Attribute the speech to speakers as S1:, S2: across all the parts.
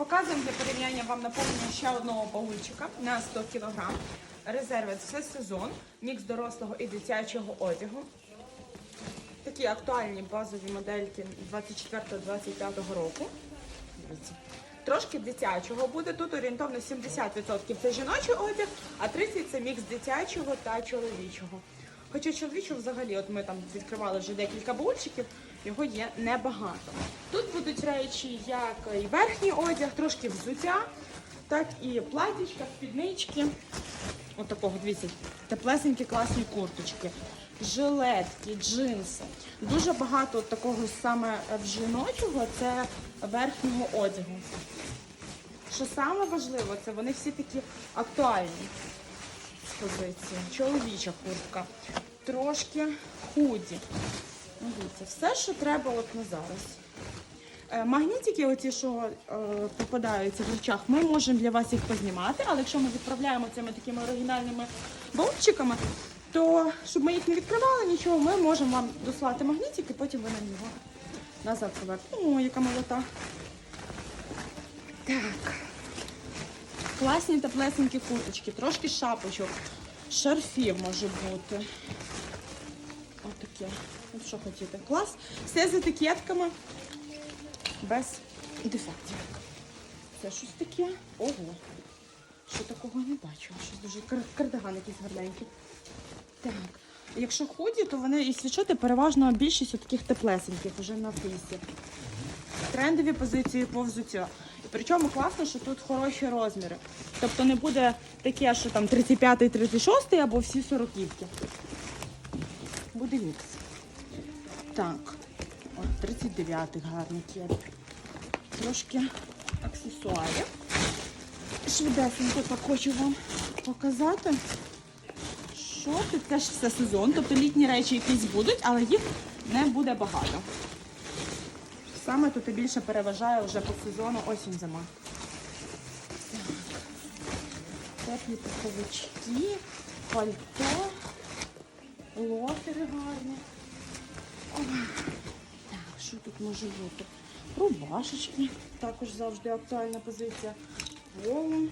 S1: Показуємо для порівняння вам наповнення ще одного баульчика на 100 кг. Резерви це сезон, мікс дорослого і дитячого одягу. Такі актуальні базові модельки 24-25 року. Трошки дитячого буде. Тут орієнтовно 70% це жіночий одяг, а 30% це мікс дитячого та чоловічого. Хоча чоловічого взагалі, от ми там відкривали вже декілька баульчиків, його є небагато. Тут будуть речі, як і верхній одяг, трошки взуття, так і платічка, спіднички. От такого, дивіться, теплесенькі класні курточки, жилетки, джинси. Дуже багато от такого саме в жіночого це верхнього одягу. Що саме важливо, це вони всі такі актуальні з позиції. Чоловіча куртка, трошки худі. Ну, Дивіться, все, що треба от на зараз. Е, Магнітики, оці, що е, попадаються в речах, ми можемо для вас їх познімати, але якщо ми відправляємо цими такими оригінальними болтчиками, то щоб ми їх не відкривали, нічого, ми можемо вам дослати магнітики, потім ви на нього назад повернете. О, яка молота. Так. Класні теплесенькі курточки, трошки шапочок, шарфів може бути. Отаке. От що хотіте. Клас. Все з етикетками без дефектів. Це щось таке. Ого. Що такого не бачила. Щось дуже кардиган якийсь гарненький. Так. Якщо худі, то вони і свічоти переважно більшість таких теплесеньких вже на флісі. Трендові позиції по. Причому класно, що тут хороші розміри. Тобто не буде таке, що там 35 36 або всі 40 -ки. Буде мікс. Так, от 39 гарний кеп. Трошки аксесуарів. Швидесенько так хочу вам показати. Що тут теж все сезон, тобто літні речі якісь будуть, але їх не буде багато. Саме тут і більше переважає вже по сезону осінь-зима. Так. Теплі пуховички, пальто, лофери гарні. Так, що тут може бути? Рубашечки, також завжди актуальна позиція. Волон.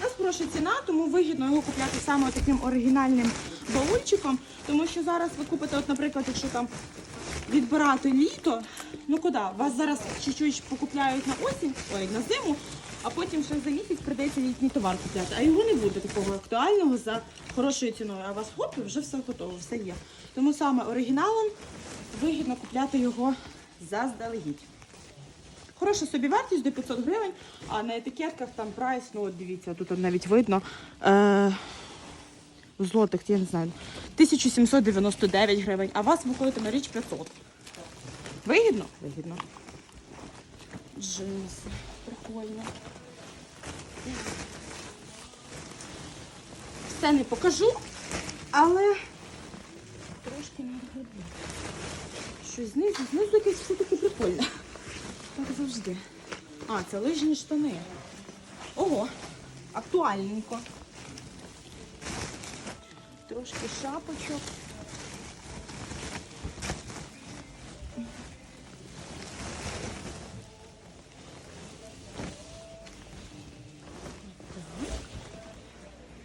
S1: У нас хороша ціна, тому вигідно його купляти саме таким оригінальним баульчиком, тому що зараз ви купите, от, наприклад, якщо там відбирати літо, ну куди? Вас зараз чуть-чуть покупляють на осінь, ой, на зиму, а потім ще за місяць прийдеться літній товар купляти. А його не буде такого актуального за хорошою ціною. А у вас хоп, і вже все готово, все є. Тому саме оригіналом вигідно купляти його заздалегідь. Хороша собі вартість до 500 гривень, а на етикетках там прайс, ну от дивіться, тут навіть видно. Е- злотих, я не знаю, 1799 гривень, а вас виходить на річ 500. Вигідно? Вигідно. Джинси. Прикольно. Все не покажу, але трошки не глибоко. Щось знизу, знизу якесь все-таки прикольне. Так завжди. А, це лижні штани. Ого, актуальненько. Трошки шапочок.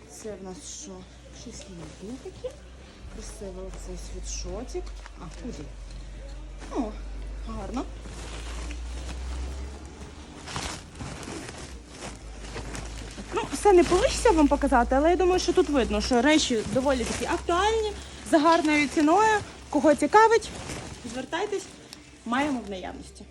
S1: Це в нас що? Щось літнє таке. Красивий оцей світшотик. А, куди? О, гарно. Ну, все не вийшло вам показати, але я думаю, що тут видно, що речі доволі такі актуальні, за гарною ціною. Кого цікавить, звертайтесь, маємо в наявності.